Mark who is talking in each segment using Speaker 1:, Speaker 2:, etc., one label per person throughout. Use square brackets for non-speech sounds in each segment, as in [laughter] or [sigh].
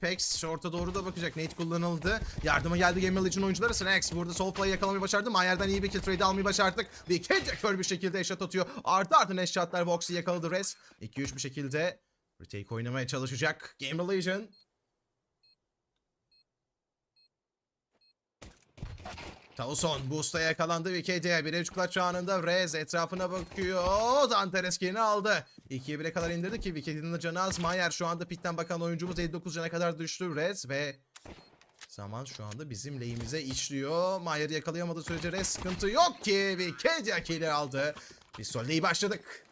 Speaker 1: Pex short'a doğru da bakacak. Nate kullanıldı. Yardıma geldi Gamel için oyuncuları. Snax burada sol play'ı yakalamayı başardı. Mayer'den iyi bir kill trade almayı başardık. Bir kez kör bir şekilde eşat atıyor. Artı artı eşatlar Vox'u yakaladı Res. 2-3 bir şekilde retake oynamaya çalışacak. Gamel Legion. Tauson boost'a yakalandı ve KD'ye bir clutch anında Rez etrafına bakıyor. Danteres kilini aldı. 2'ye 1'e kadar indirdi ki Wicked'in canı az. Mayer şu anda pitten bakan oyuncumuz 59 cana kadar düştü. Rez ve zaman şu anda bizim lehimize işliyor. Mayer'i yakalayamadığı sürece Rez sıkıntı yok ki. Wicked kili aldı. Biz solde iyi başladık.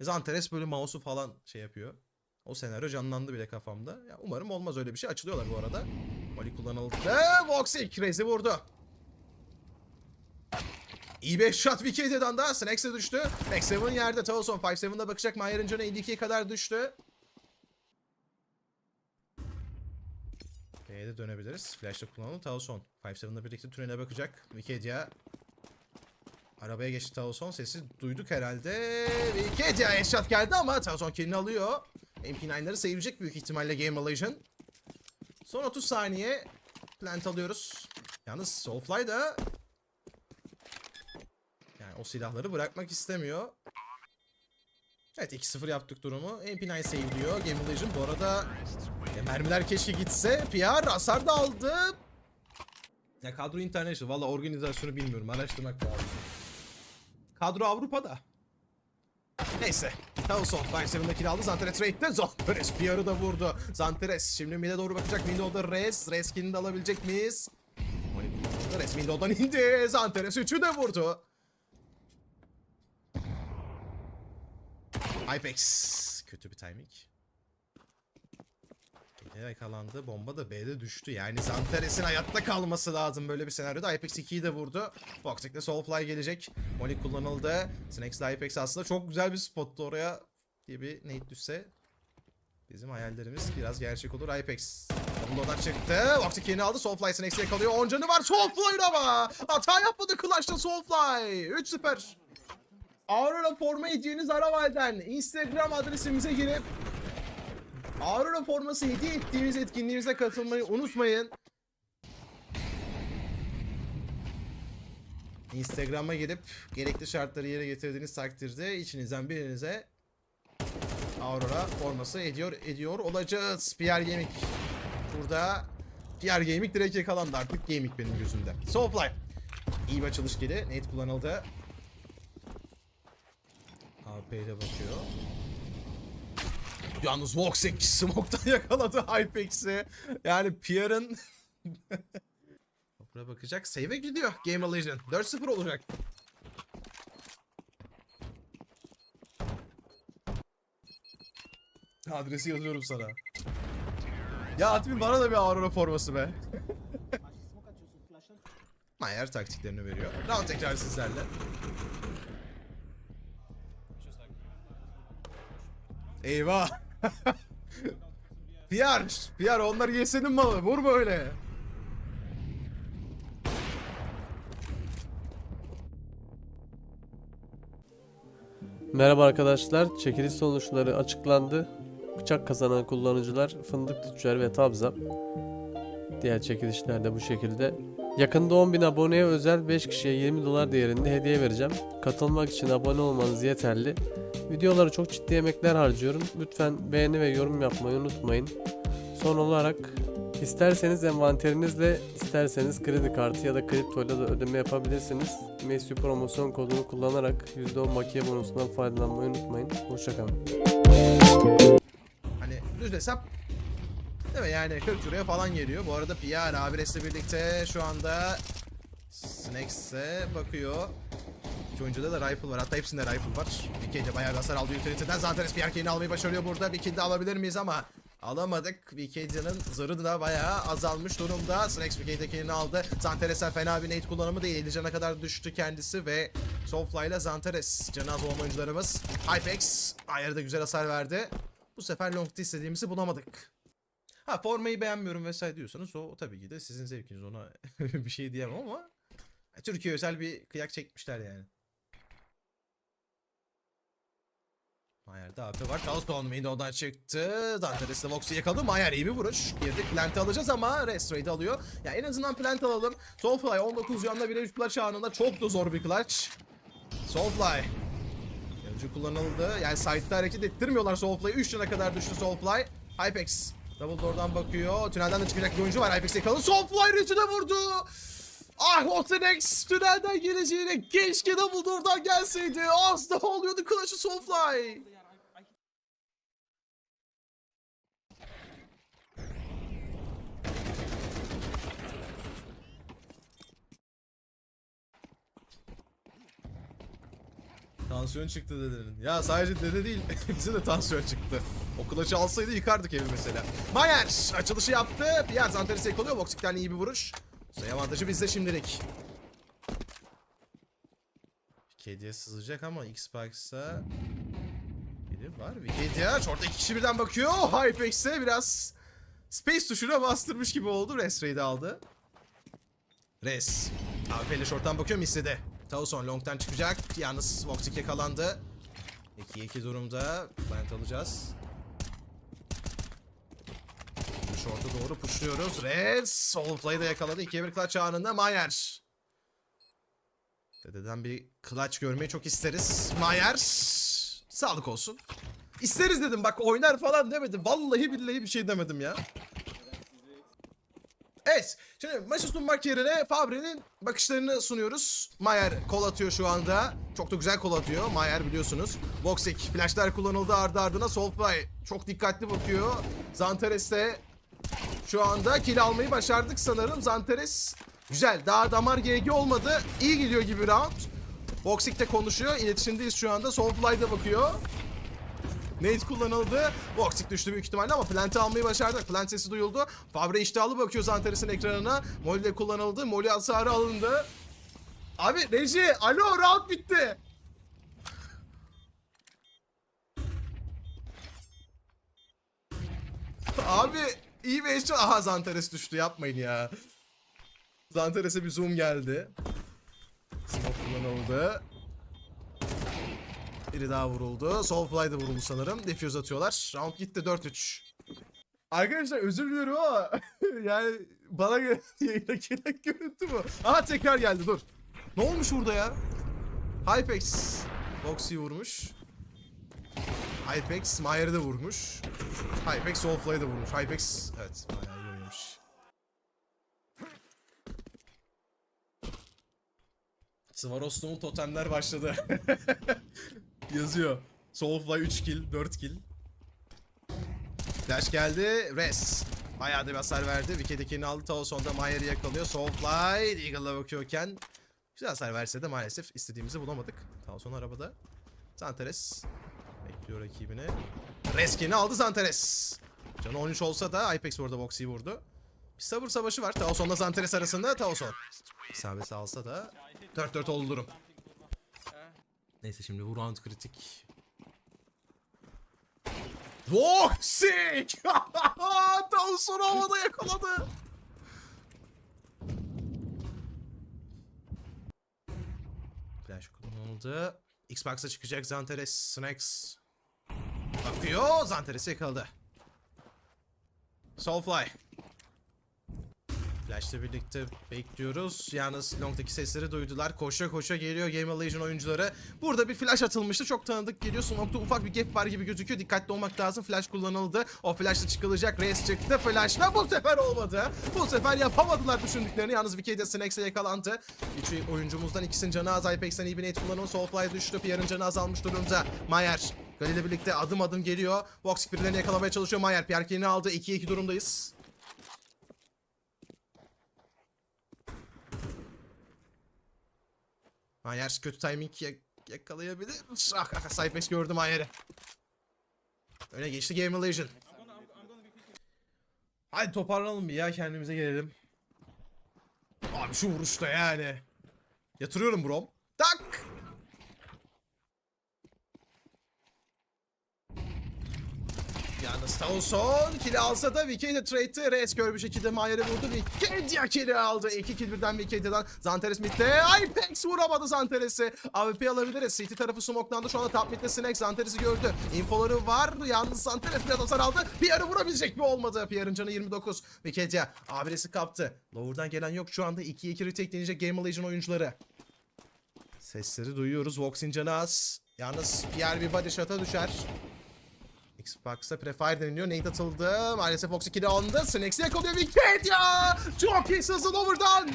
Speaker 1: Zanteres böyle mouse'u falan şey yapıyor. O senaryo canlandı bile kafamda. Ya umarım olmaz öyle bir şey. Açılıyorlar bu arada. Molly kullanıldı. Voxic Rez'i vurdu. İyi bir shot Wicked'den da Snax'e düştü. Max 7 yerde. Towson 5-7'da bakacak. Mayer'ın canı 52'ye kadar düştü. B'ye de dönebiliriz. Flash'ta kullanalım. Towson 5-7'da birlikte tünele bakacak. Wickedia Arabaya geçti Towson. Sesi duyduk herhalde. Wickedia headshot geldi ama Towson killini alıyor. MP9'ları sevilecek büyük ihtimalle Game Malaysian. Son 30 saniye plant alıyoruz. Yalnız Soulfly da yani o silahları bırakmak istemiyor. Evet 2-0 yaptık durumu. MP9 save diyor. Game Legend bu arada ya mermiler keşke gitse. PR hasar da aldı. Ya kadro international. Valla organizasyonu bilmiyorum. Araştırmak lazım. Kadro Avrupa'da. Neyse. Towson 5-7'de kill aldı. Zanteres raid'de. Zanteres PR'ı da vurdu. Zanteres şimdi mid'e doğru bakacak. Window'da Res. Res kill'ini alabilecek miyiz? Res Window'dan indi. Zanteres 3'ü de vurdu. Hypex. Kötü bir timing. Yakalandı. Bomba da B'de düştü. Yani Zanteres'in hayatta kalması lazım böyle bir senaryoda. Hypex 2'yi de vurdu. Foxic'le Soulfly gelecek. Molly kullanıldı. Snax'la Hypex aslında çok güzel bir spottu oraya diye bir nade düşse. Bizim hayallerimiz biraz gerçek olur. Hypex. Ondan çıktı. Foxic yeni aldı. Soulfly Snax'i yakalıyor. 10 canı var. Soulfly'ın ama. Hata yapmadı Clash'ta Soulfly. 3 süper. Aurora forma hediyeniz Araval'den Instagram adresimize girip Aurora forması hediye ettiğimiz etkinliğimize katılmayı unutmayın. Instagram'a girip gerekli şartları yere getirdiğiniz takdirde içinizden birinize Aurora forması ediyor ediyor olacağız. PR Gaming burada PR Gaming direkt yakalandı artık Gaming benim gözümde. Soulfly. İyi bir açılış geli. Nate kullanıldı. AP ile bakıyor. Yalnız Voxic Smoke'tan [laughs] yakaladı Hypex'i. Yani Pierre'ın... Buraya [laughs] bakacak. Save'e gidiyor Game of Legend. 4-0 olacak. Adresi yazıyorum sana. Ya Atmin bana da bir Aurora forması be. [laughs] Mayer taktiklerini veriyor. Round tekrar sizlerle. Eyvah. [laughs] PR, PR onlar yesenin malı. Vurma öyle.
Speaker 2: Merhaba arkadaşlar, çekiliş sonuçları açıklandı. Bıçak kazanan kullanıcılar Fındık Tüccar ve Tabza. Diğer çekilişler de bu şekilde. Yakında 10.000 aboneye özel 5 kişiye 20 dolar değerinde hediye vereceğim. Katılmak için abone olmanız yeterli. Videoları çok ciddi emekler harcıyorum. Lütfen beğeni ve yorum yapmayı unutmayın. Son olarak isterseniz envanterinizle isterseniz kredi kartı ya da kriptoyla da ödeme yapabilirsiniz. Messi promosyon kodunu kullanarak %10 bakiye bonusundan faydalanmayı unutmayın. Hoşçakalın.
Speaker 1: Hani düz hesap değil mi? Yani 40 liraya falan geliyor. Bu arada PR Avires'le birlikte şu anda Snacks'e bakıyor. İki oyuncuda da rifle var. Hatta hepsinde rifle var. Bir kez de bayağı bir hasar aldı Utility'den. Zanteres bir erkeğini almayı başarıyor burada. Bir kill alabilir miyiz ama alamadık. Vikedia'nın zırhı da bayağı azalmış durumda. Snax Vikedia'nın aldı. Zanteres'ten fena bir nade kullanımı değil. 50 cana kadar düştü kendisi ve Soulfly ile Zanteres. Canı az olan oyuncularımız. Hypex ayarı güzel hasar verdi. Bu sefer long'da istediğimizi bulamadık. Ha formayı beğenmiyorum vesaire diyorsanız o tabii ki de sizin zevkiniz ona [laughs] bir şey diyemem ama Türkiye özel bir kıyak çekmişler yani. Mayer'de AP var. Charleston window'dan çıktı. Danteres de Vox'u yakaladı. Mayer iyi bir vuruş. Girdik plant alacağız ama Restrade'i alıyor. Ya en azından plant alalım. Soulfly 19 yanında 1 clutch anında çok da zor bir clutch. Soulfly. Yanıcı kullanıldı. Yani side'da hareket ettirmiyorlar Soulfly'ı. 3 yana kadar düştü Soulfly. Hypex. Double door'dan bakıyor. Tünelden de çıkacak bir oyuncu var. Hypex yakaladı. Soulfly Rich'e vurdu. Ah Otenex tünelden geleceğine keşke Double door'dan gelseydi. Az daha oluyordu Clash'ı Soulfly. Tansiyon çıktı dedenin. Ya sadece dede değil, [laughs] bize de tansiyon çıktı. O kılıcı alsaydı yıkardık evi mesela. Mayer açılışı yaptı. Pierre Zanteris'i yakalıyor. Voxic'ten iyi bir vuruş. Sayı avantajı bizde şimdilik. Kediye sızacak ama Xbox'a biri var. Wikidia orada iki kişi birden bakıyor. Hypex'e biraz Space tuşuna bastırmış gibi oldu. Res Raid'i aldı. Res. AWP ile short'tan bakıyor Misse'de. Tauson long'tan çıkacak. Yalnız Voxic yakalandı. 2-2 durumda. Plant alacağız. Short'a doğru pushluyoruz. Res. Soulfly'ı da yakaladı. 2'ye 1 clutch anında Mayer. Dededen bir clutch görmeyi çok isteriz. Mayer. Sağlık olsun. İsteriz dedim bak oynar falan demedim. Vallahi billahi bir şey demedim ya. Evet. Şimdi maçı sunmak yerine Fabre'nin bakışlarını sunuyoruz. Mayer kol atıyor şu anda. Çok da güzel kol atıyor. Mayer biliyorsunuz. Voxic flashlar kullanıldı ardı ardına. Soulfly çok dikkatli bakıyor. Zanteres de şu anda kill almayı başardık sanırım. Zanteres güzel. Daha damar GG olmadı. İyi gidiyor gibi round. Voxic de konuşuyor. İletişimdeyiz şu anda. Soulfly da bakıyor. Nate kullanıldı. Voxic düştü büyük ihtimalle ama Plant'i almayı başardık. Plant sesi duyuldu. Fabre iştahlı bakıyor Zanteres'in ekranına. Molly de kullanıldı. Molly hasarı alındı. Abi Reji, alo round bitti. Abi iyi bir eşya. Aha Zanteres düştü yapmayın ya. Zanteres'e bir zoom geldi. Smoke kullanıldı. Biri daha vuruldu. Soulfly da vuruldu sanırım. Defuse atıyorlar. Round gitti 4-3. Arkadaşlar özür diliyorum ama [laughs] yani bana gelen [laughs] yayına gelen görüntü bu. Aha tekrar geldi dur. Ne olmuş burada ya? Hypex Boxy'yi vurmuş. Hypex Mayer'i de vurmuş. Hypex Soulfly'ı da vurmuş. Hypex evet bayağı iyi oynamış. Svarostov'un totemler başladı. [laughs] Yazıyor. Soulfly 3 kill, 4 kill. Flash geldi. Res. Bayağı da bir hasar verdi. Wicked'ekini aldı. Tawson'da Mayer'i yakalıyor. Soulfly Eagle'la bakıyorken güzel hasar verse de maalesef istediğimizi bulamadık. Tawson arabada. Zanteres bekliyor rakibini. Reskin'i aldı Zanteres. Canı 13 olsa da Apex orada Voxy'yi vurdu. Bir sabır savaşı var. Tawson'la Zanteres arasında. Tawson. İsabeti alsa da 4-4 oldu durum. Neyse şimdi bu round kritik. Voxic! Tawson [laughs] havada yakaladı. Flash kullanıldı. Xbox'a çıkacak Zanteres Snacks. Bakıyor. Zanteres'i yakaladı. Soulfly. Flash'la birlikte bekliyoruz. Yalnız long'daki sesleri duydular. Koşa koşa geliyor Game Legion oyuncuları. Burada bir flash atılmıştı. Çok tanıdık geliyor. Smoke'da ufak bir gap var gibi gözüküyor. Dikkatli olmak lazım. Flash kullanıldı. O flash'la çıkılacak. Race çıktı. Flash'la bu sefer olmadı. Bu sefer yapamadılar düşündüklerini. Yalnız Vikey'de Snacks'e yakalandı. Üç oyuncumuzdan ikisinin canı az. Apex'ten iyi bir net kullanımı. Soulfly düştü. Pierre'ın canı azalmış durumda. Mayer. Gali birlikte adım adım geliyor. Vox birilerini yakalamaya çalışıyor. Mayer Pierre aldı. 2'ye 2 durumdayız. Mayer kötü timing yak- yakalayabilir. Ah, ah, Cypex gördüm Mayer'i. Öne geçti Game Legion. Hadi toparlanalım bir ya kendimize gelelim. Abi şu vuruşta yani. Yatırıyorum brom. Tak! Yalnız Towson kili alsa da Wicked trade'ti. Reyes gör bir şekilde Mayer'e vurdu. Wicked kili aldı. İki kill birden Wicked'den. Zanteres midde. Ipex vuramadı Zanteres'i. AWP alabiliriz. City tarafı smoklandı. Şu anda top midde Snack Zanteres'i gördü. Infoları var. Yalnız Zanteres biraz hasar aldı. Pierre'ı vurabilecek mi olmadı. Pierre'ın canı 29. Wicked ya. Abiresi kaptı. Lower'dan gelen yok. Şu anda 2-2 retake deneyecek Game Legion oyuncuları. Sesleri duyuyoruz. Vox'in canı az. Yalnız Pierre bir body shot'a düşer. Xbox'ta Prefire deniliyor. Nate atıldı. Maalesef Fox 2'de alındı. Snakes'i yakalıyor. Wicked ya! Çok iyi hızlı over'dan.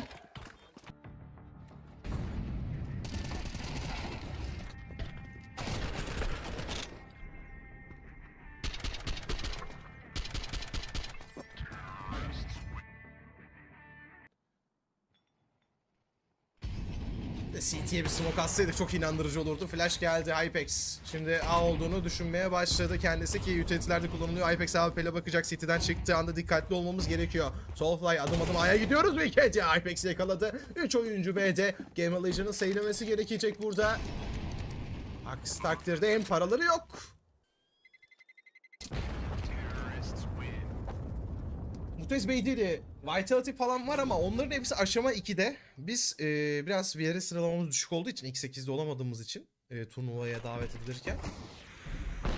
Speaker 1: De CT'ye bir smoke atsaydık çok inandırıcı olurdu. Flash geldi Hypex. Şimdi A olduğunu düşünmeye başladı kendisi ki utility'lerde kullanılıyor. Hypex AWP'le bakacak. CT'den çıktığı anda dikkatli olmamız gerekiyor. Soulfly adım adım A'ya gidiyoruz. Wicked ya Hypex'i yakaladı. 3 oyuncu B'de. Game Legend'ın seylemesi gerekecek burada. Aksi takdirde hem paraları yok. Mutez Bey değil. Vitality falan var ama onların hepsi aşama 2'de. Biz e, biraz bir yere sıralamamız düşük olduğu için X8'de olamadığımız için e, turnuvaya davet edilirken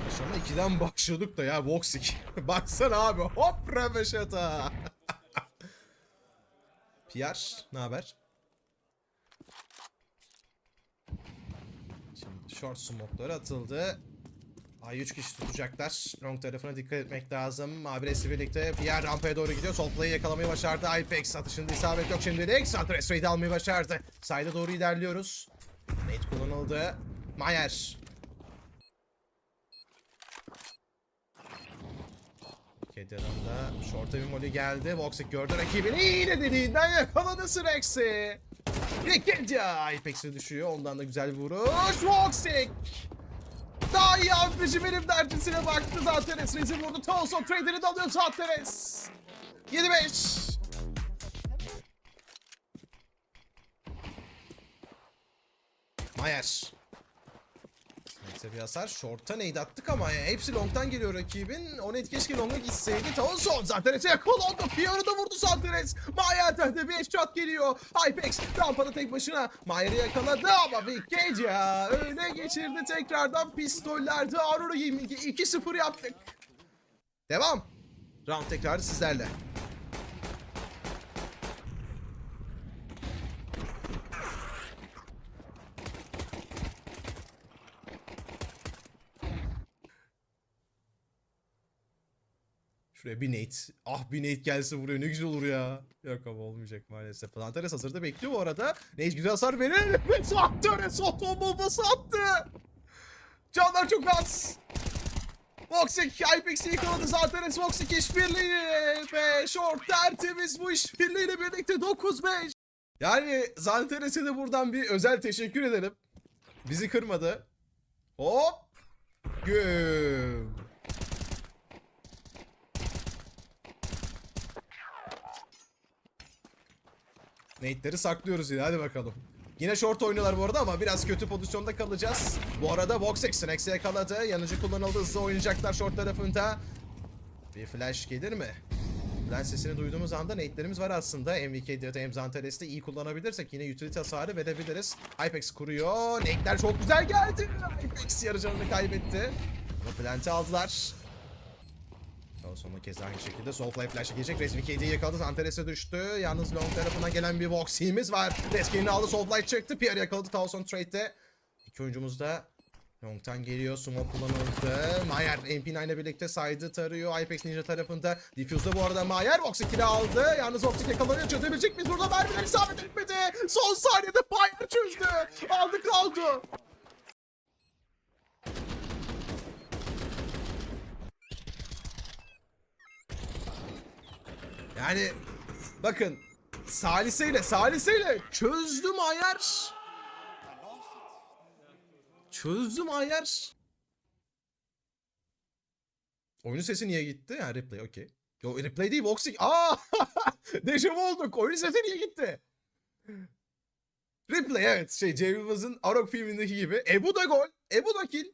Speaker 1: aşama 2'den başladık da ya Voxic. [laughs] Baksana abi hop Ravaşata. [laughs] PR ne haber? Şimdi short smoke'ları atıldı. Ay 3 kişi tutacaklar. Long tarafına dikkat etmek lazım. Abiresi birlikte Pierre rampaya doğru gidiyor. Sol play'i yakalamayı başardı. Ipex atışında isabet yok şimdilik. Santres raid almayı başardı. Side'a doğru ilerliyoruz. Nate kullanıldı. Mayer. Kedi adamda short'a bir molly geldi. Voxic gördü rakibini. İğne dediğinden yakaladı Srex'i. Wicked Ipex'e düşüyor. Ondan da güzel bir vuruş. Voxic. Daha iyi abici benim dercisine baktı zaten Esrez'i vurdu. Towson Trader'ı da alıyor Zanteres. 7-5. Mayer. Neyse bir hasar. Short'ta nade attık ama ya, hepsi long'tan geliyor rakibin. O nade keşke long'a gitseydi. Towson Zanteres'e yakalandı. Pierre'ı da vurdu Zanteres. Mayer'den de bir shot geliyor. Hypex rampada tek başına. Mayer'i yakaladı ama Big Cage ya. Öne geçirdi tekrardan pistollerde. Aurora 22 2-0 yaptık. Devam. Round tekrarı sizlerle. Şuraya bir Nate. Ah bir Nate gelse buraya ne güzel olur ya. Yok ama olmayacak maalesef. Plantares hazırda bekliyor bu arada. Nate güzel hasar verir. Ve Plantares oto bombası attı. Canlar çok az. Voxic Hypex'i yakaladı zaten Voxic işbirliği ve Short tertemiz bu işbirliğiyle birlikte 9-5. Yani Zanteres'e de buradan bir özel teşekkür ederim. Bizi kırmadı. Hop. Güm. Nate'leri saklıyoruz yine hadi bakalım. Yine short oynuyorlar bu arada ama biraz kötü pozisyonda kalacağız. Bu arada Voxex Snex'i yakaladı. Yanıcı kullanıldı. Hızlı oynayacaklar short tarafında. Bir flash gelir mi? Flash sesini duyduğumuz anda nate'lerimiz var aslında. MVK ya da Emzanteles'te iyi kullanabilirsek yine utility hasarı verebiliriz. Hypex kuruyor. Nate'ler çok güzel geldi. Hypex yarı canını kaybetti. Ama plant'i aldılar. Sonra keza aynı şekilde Soulfly Flash'a gelecek. Resmi KD'yi yakaladı. Antares'e düştü. Yalnız long tarafından gelen bir Voxy'miz var. Reskin'i aldı. Soulfly çıktı. Pierre yakaladı. Towson trade'de. İki oyuncumuz da Long'tan geliyor. Smoke kullanıldı. Mayer MP9 ile birlikte side'ı tarıyor. Ipex Ninja tarafında. Diffuse'da bu arada Mayer Voxy kill'i aldı. Yalnız Voxy yakalanıyor. Çözebilecek miyiz? Burada mermiler isabet etmedi. Son saniyede Mayer çözdü. Aldı kaldı. Yani bakın saliseyle saliseyle çözdüm ayar. Çözdüm ayar. Oyunun sesi niye gitti? Ha replay okey. Yo replay değil Voxic. Aa! [laughs] Dejavu olduk. Oyunun sesi niye gitti? Replay evet. Şey Cem Yılmaz'ın Arok filmindeki gibi. Ebu da gol. Ebu da kill.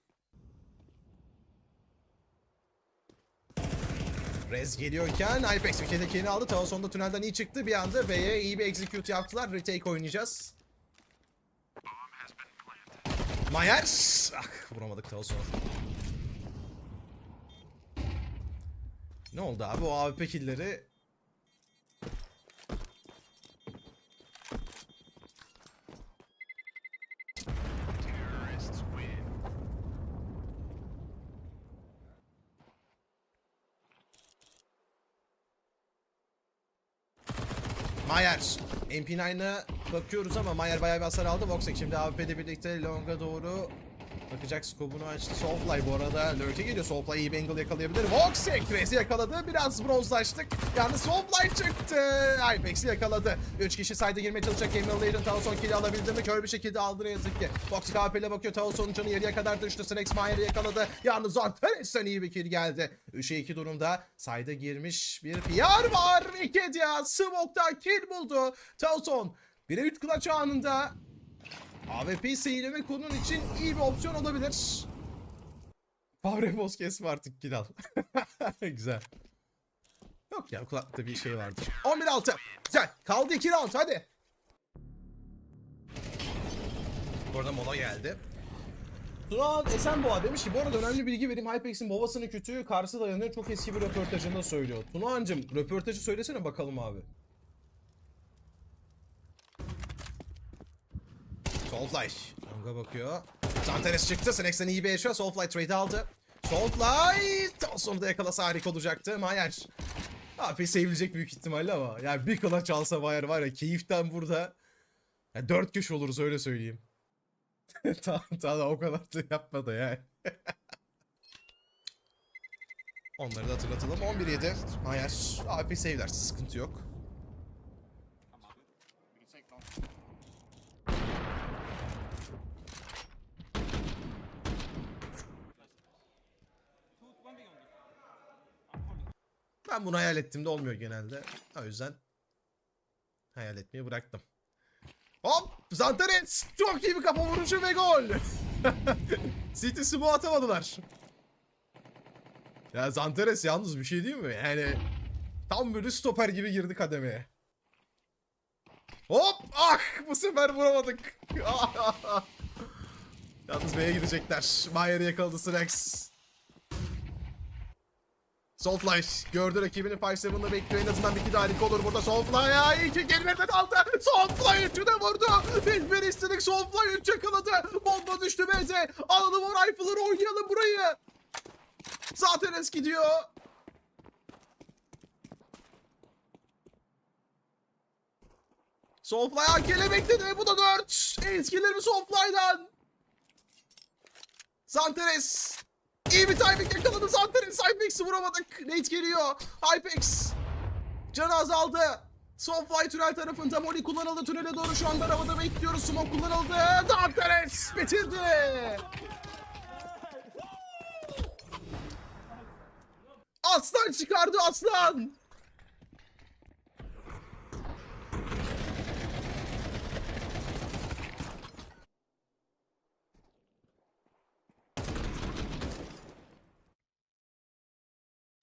Speaker 1: Rez geliyorken Hypex bir kere kendini aldı. Tao sonunda tünelden iyi çıktı. Bir anda B'ye iyi bir execute yaptılar. Retake oynayacağız. Mayer. Ah vuramadık Tao sonra. Ne oldu abi o AWP killleri? Mayer. MP9'a bakıyoruz ama Mayer bayağı bir hasar aldı. Voxek şimdi AWP'de birlikte Long'a doğru bakacak skobunu açtı. Soulfly bu arada lurk'e geliyor. Soulfly iyi bir angle yakalayabilir. Voxek Rez'i yakaladı. Biraz bronzlaştık. Yani Soulfly çıktı. Hypex'i yakaladı. 3 kişi sayda girmeye çalışacak. Emil Laden Tauson kill'i alabildi mi? Kör bir şekilde aldı ne yazık ki. Voxek AWP'le bakıyor. Tauson'un canı yarıya kadar düştü. Snax Mayer'i yakaladı. Yalnız Antares'ten iyi bir kill geldi. 3'e 2 durumda. Sayda girmiş bir PR var. Wicked Smoke'dan kill buldu. Tauson 1'e 3 clutch anında AWP seyirleme konun için iyi bir opsiyon olabilir. Power boss kesme artık kill al. [laughs] Güzel. Yok ya kulaklıkta bir şey vardır. 11-6. Güzel. Kaldı 2 round hadi. Bu arada mola geldi. Turan Esenboğa demiş ki bu arada önemli bilgi vereyim. Hypex'in babasının kütüğü karşı dayanıyor. Çok eski bir röportajında söylüyor. Tunağancım röportajı söylesene bakalım abi. Soulfly. Long'a bakıyor. Zanteres çıktı. Snex'ten iyi bir eşya. Soulfly trade aldı. Soulfly. Tam sonunda yakalasa harika olacaktı. Mayer. Abi sevilecek büyük ihtimalle ama. Yani bir kılıç alsa Mayer var ya keyiften burada. Ya dört köşe oluruz öyle söyleyeyim. [laughs] tamam tamam o kadar da yapma da yani. [laughs] Onları da hatırlatalım. 11-7. Mayer. AP save'ler. Sıkıntı yok. Ben bunu hayal ettiğimde olmuyor genelde. O yüzden hayal etmeyi bıraktım. Hop! Zantares! Çok iyi bir kafa vuruşu ve gol! [laughs] City smoke atamadılar. Ya Zantares yalnız bir şey değil mi? Yani tam böyle stoper gibi girdi kademeye. Hop! Ah! Bu sefer vuramadık. [laughs] yalnız B'ye gidecekler. Mayer'i yakaladı Snax. Soulfly gördü rakibini 5-7'da bekliyor. En azından bir iki harika olur burada. Soulfly ya iyi ki gerilerden aldı Soulfly 3'ü de vurdu. Biz bir istedik Soulfly 3 yakaladı. Bomba düştü Beze alalım o rifle'ları oynayalım burayı. Zaten eski gidiyor. Soulfly AK'le bekledi bu da 4 eskileri Soulfly'dan Zanteres İyi bir timing yakaladı Zanteres. Hypex'i vuramadık. Nate geliyor. Hypex. Canı azaldı. Soulfly tünel tarafında Molly kullanıldı. Tünele doğru şu anda arabada bekliyoruz. Smoke kullanıldı. Zanteres bitirdi. Aslan çıkardı aslan.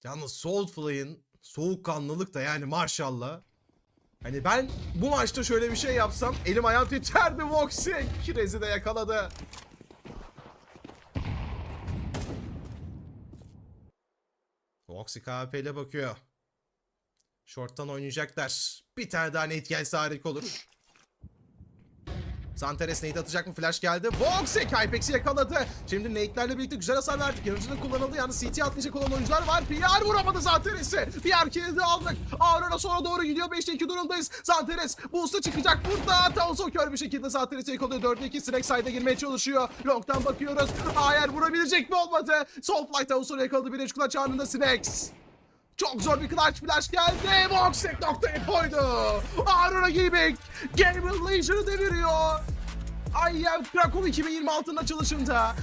Speaker 1: Yalnız Soulfly'ın soğukkanlılık da yani maşallah. Hani ben bu maçta şöyle bir şey yapsam elim ayağım titerdi Voxek. Rezi de yakaladı. Voxik AWP ile bakıyor. Short'tan oynayacaklar. Bir tane daha nate gelse harika olur. Zanteres nade atacak mı? Flash geldi. Voxek Hypex'i yakaladı. Şimdi nade'lerle birlikte güzel hasar verdik. Yanıcının kullanıldı. Yani CT atlayacak olan oyuncular var. PR vuramadı Zanteres'i. PR kilidi aldık. Aurora sonra doğru gidiyor. 5'te 2 durumdayız. Zanteres boost'a çıkacak burada. Tauso kör bir şekilde Zanteres'i yakalıyor. 4'te 2 Snack side'e girmeye çalışıyor. Long'dan bakıyoruz. Ayer vurabilecek mi? Olmadı. Soulfly Tauso'yu yakaladı. Bir eşkula çağında Snacks. Çok zor bir clutch flash geldi. Voxek noktayı koydu. Aurora Gaming Gamer Legion'ı deviriyor. I am Krakow 2026'nın açılışında